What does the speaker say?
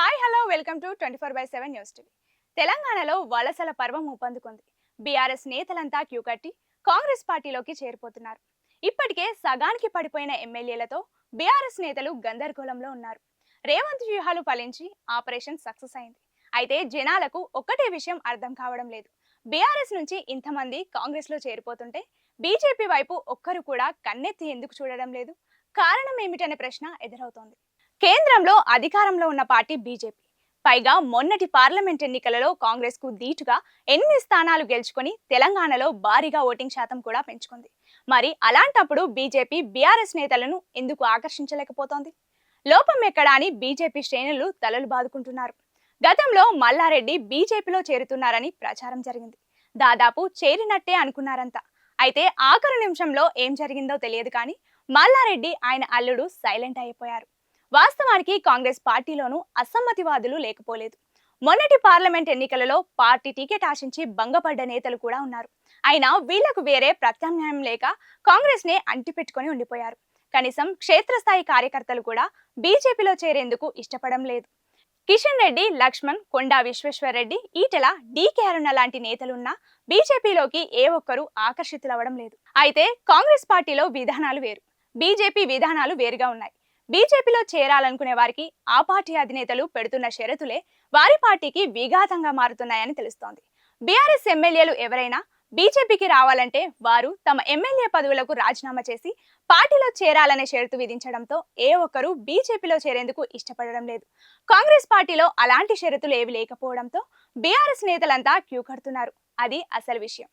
Hi hello welcome to twenty four by seven news TV. తెలంగాణలో వలసల పర్వం ఊపందుకుంది. BRS నేతలంతా క్యూ కట్టి కాంగ్రెస్ పార్టీలోకి చేరిపోతున్నారు. ఇప్పటికే సగానికి పడిపోయిన ఎమ్మెల్యేలతో బీఆర్ఎస్ నేతలు గందరగోళంలో ఉన్నారు. రేవంత్ వ్యూహాలు ఫలించి ఆపరేషన్ సక్సెస్ అయింది. అయితే జనాలకు ఒక్కటే విషయం అర్థం కావడం లేదు. బీఆర్ఎస్ నుంచి ఇంతమంది కాంగ్రెస్లో చేరిపోతుంటే బీజేపీ వైపు ఒక్కరు కూడా కన్నెత్తి ఎందుకు చూడడం లేదు? కారణం ఏమిటనే ప్రశ్న ఎదురవుతోంది. కేంద్రంలో అధికారంలో ఉన్న పార్టీ బీజేపీ. పైగా మొన్నటి పార్లమెంట్ ఎన్నికలలో కాంగ్రెస్కు ధీటుగా ఎనిమిది స్థానాలు గెలుచుకొని తెలంగాణలో భారీగా ఓటింగ్ శాతం కూడా పెంచుకుంది. మరి అలాంటప్పుడు బీజేపీ బీఆర్ఎస్ నేతలను ఎందుకు ఆకర్షించలేకపోతోంది? లోపం ఎక్కడా అని బీజేపీ శ్రేణులు తలలు బాదుకుంటున్నారు. గతంలో మల్లారెడ్డి బీజేపీలో చేరుతున్నారని ప్రచారం జరిగింది. దాదాపు చేరినట్టే అనుకున్నారంతా. అయితే ఆఖరు నిమిషంలో ఏం జరిగిందో తెలియదు కానీ మల్లారెడ్డి ఆయన అల్లుడు సైలెంట్ అయిపోయారు. వాస్తవానికి కాంగ్రెస్ పార్టీలోనూ అసమ్మతివాదులు లేకపోలేదు. మొన్నటి పార్లమెంట్ ఎన్నికలలో పార్టీ టికెట్ ఆశించి భంగపడ్డ నేతలు కూడా ఉన్నారు. అయినా వీళ్ళకు వేరే ప్రత్యామ్నాయం లేక కాంగ్రెస్ నే అంటిపెట్టుకొని ఉండిపోయారు. కనీసం క్షేత్రస్థాయి కార్యకర్తలు కూడా బీజేపీలో చేరేందుకు ఇష్టపడం లేదు. కిషన్ రెడ్డి లక్ష్మణ్ కొండా విశ్వేశ్వరరెడ్డి ఈటెల డీకే అరుణ లాంటి నేతలున్నా బీజేపీలోకి ఏ ఒక్కరూ ఆకర్షితులవ్వడం లేదు. అయితే కాంగ్రెస్ పార్టీలో విధానాలు వేరు. బీజేపీ విధానాలు వేరుగా ఉన్నాయి. బీజేపీలో చేరాలనుకునే వారికి ఆ పార్టీ అధినేతలు పెడుతున్న షరతులే వారి పార్టీకి విఘాతంగా మారుతున్నాయని తెలుస్తోంది. బీఆర్ఎస్ ఎమ్మెల్యేలు ఎవరైనా బీజేపీకి రావాలంటే వారు తమ ఎమ్మెల్యే పదవులకు రాజీనామా చేసి పార్టీలో చేరాలనే షరతు విధించడంతో ఏ ఒక్కరూ బీజేపీలో చేరేందుకు ఇష్టపడడం లేదు. కాంగ్రెస్ పార్టీలో అలాంటి షరతులు ఏవి లేకపోవడంతో బీఆర్ఎస్ నేతలంతా క్యూ కడుతున్నారు. అది అసలు విషయం.